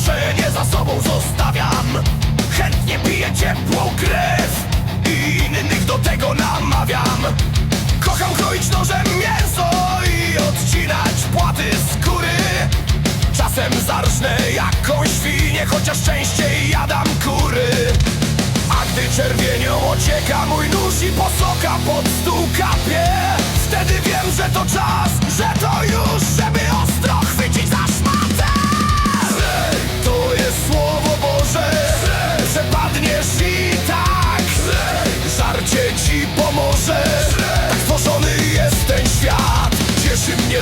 Zgorszenie za sobą zostawiam. Chętnie piję ciepłą krew I innych do tego namawiam. Kocham kroić nożem mięso I odcinać płaty skóry Czasem zarżnę jakąś świnię Chociaż częściej jadam kury. A gdy czerwienią ocieka mój nóż I posoka pod stół kapie Wtedy wiem, że to czas, że to już, żeby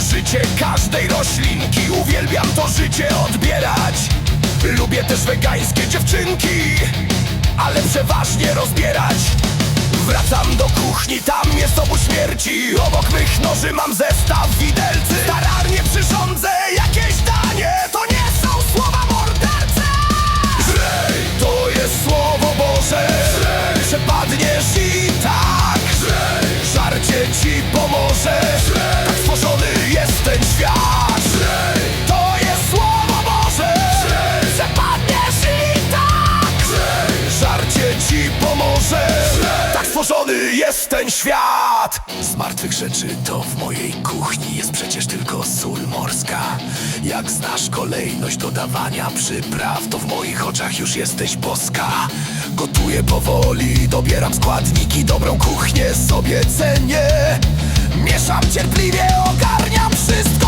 Życie każdej roślinki. Uwielbiam to życie odbierać. Lubię też wegańskie dziewczynki Ale przeważnie rozbierać. Wracam do kuchni, tam jest obóz śmierci. Obok mych noży mam zestaw widelcy. Starannie przyrządzę jakieś danie. To nie jest ten świat! Z martwych rzeczy to w mojej kuchni jest przecież tylko sól morska. Jak znasz kolejność dodawania przypraw To w moich oczach już jesteś boska. Gotuję powoli, dobieram składniki Dobrą kuchnię sobie cenię. Mieszam cierpliwie, ogarniam wszystko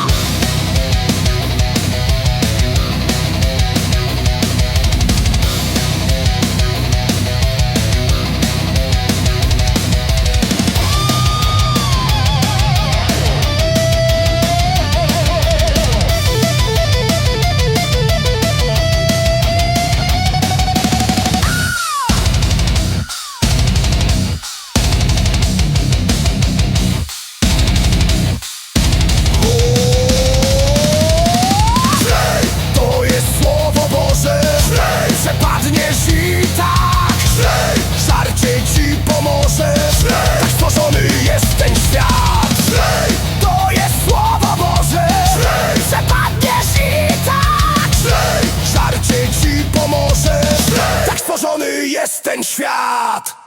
Świat